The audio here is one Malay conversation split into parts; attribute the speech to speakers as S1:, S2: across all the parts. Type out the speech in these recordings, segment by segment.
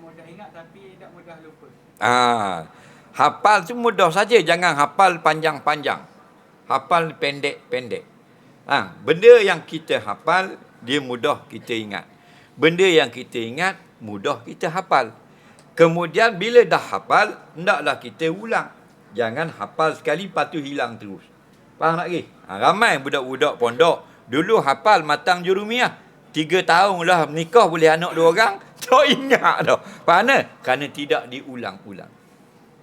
S1: mudah ingat tapi tidak mudah lupa.
S2: Ah, hafal tu mudah saja, jangan hafal panjang-panjang. Hafal pendek-pendek. Ah, benda yang kita hafal dia mudah kita ingat. Benda yang kita ingat mudah kita hafal. Kemudian bila dah hafal, hendaklah kita ulang. Jangan hafal sekali lepas tu hilang terus. Faham tak lagi? Ha, ramai budak-budak pondok dulu hafal matang jurumiah. Tiga tahun lah menikah boleh anak dua orang. Tak ingat dah. Kerana? Kerana tidak diulang-ulang.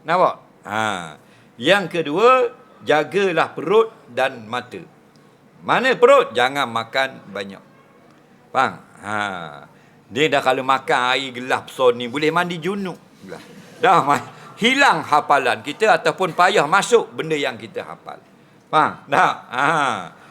S2: Nampak? Ha. Yang kedua, jagalah perut dan mata. Mana perut? Jangan makan banyak. Faham? Ha. Dia dah kalau makan air gelap son ni boleh mandi junub. Dah. Dah ma- hilang hafalan kita ataupun payah masuk benda yang kita hafal. Faham? Dah. Ha.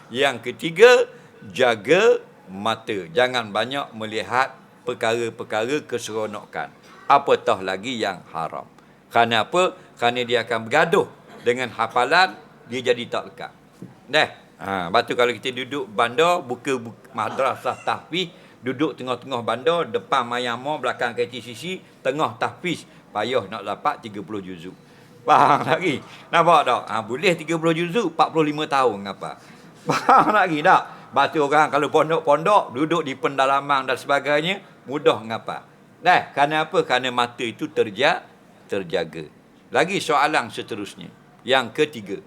S2: Yang ketiga, jaga mata. Jangan banyak melihat perkara-perkara keseronokan. Apatah lagi yang haram. Kerana apa? Kerana dia akan bergaduh dengan hafalan, dia jadi tak lekat. Dah. Ha, lepas tu kalau kita duduk bandar, buka, buka madrasah tahfiz, duduk tengah-tengah bandar, depan mayamo, belakang KTCC, tengah tahfiz, payah nak dapat 30 juzuk. Faham lagi? Nampak tak? Ha, boleh 30 juzuk, 45 tahun apa? Faham lagi tak? Batu orang kalau pondok-pondok, duduk di pendalaman dan sebagainya, mudah ngapa? Dah, kerana apa? Kerana mata itu terja, terjaga. Lagi soalan seterusnya. Yang ketiga.